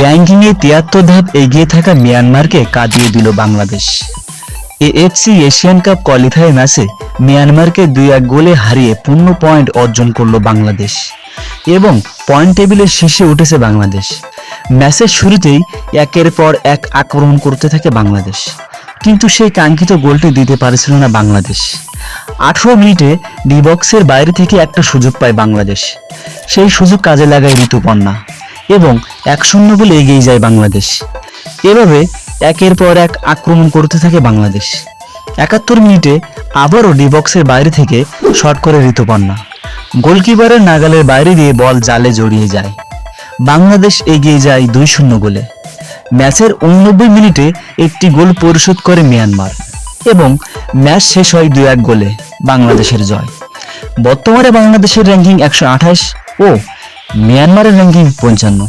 র্যাঙ্কিংয়ে তিয়াত্তর ধাপ এগিয়ে থাকা মিয়ানমারকে কাঁদিয়ে দিল Bangladesh. AFC Asian Cup qualifier ম্যাচে মিয়ানমারকে দুই এক গোলে হারিয়ে পূর্ণ পয়েন্ট অর্জন করল বাংলাদেশ এবং পয়েন্ট টেবিলের শীর্ষে উঠেছে বাংলাদেশ। ম্যাচের শুরুতেই একের পর এক আক্রমণ করতে থাকে বাংলাদেশ। কিন্তু সেই কাঙ্ক্ষিত গোলটি দিতে পারছিল না বাংলাদেশ। আঠারো মিনিটে ডিবক্সের বাইরে থেকে একটা সুযোগ পায় বাংলাদেশ। সেই সুযোগ কাজে লাগায় ঋতুপর্ণা এবং এক শূন্য বলে এগিয়ে যায় বাংলাদেশ। এভাবে একের পর এক আক্রমণ করতে থাকে বাংলাদেশ। একাত্তর মিনিটে আবারও ডিবক্সের বাইরে থেকে শট করে ঋতুপর্ণা। গোলকিপারের নাগালের বাইরে দিয়ে বল জালে জড়িয়ে যায়। বাংলাদেশ এগিয়ে যায় দুই শূন্য গোলে। ম্যাচের উননব্বই মিনিটে একটি গোল পরিশোধ করে মিয়ানমার। এবং ম্যাচ শেষ হয় দুই এক গোলে, বাংলাদেশের জয়। বর্তমানে বাংলাদেশের র্যাঙ্কিং একশো আঠাশ ও মিয়ানমারের র্যাঙ্কিং পঞ্চান্ন।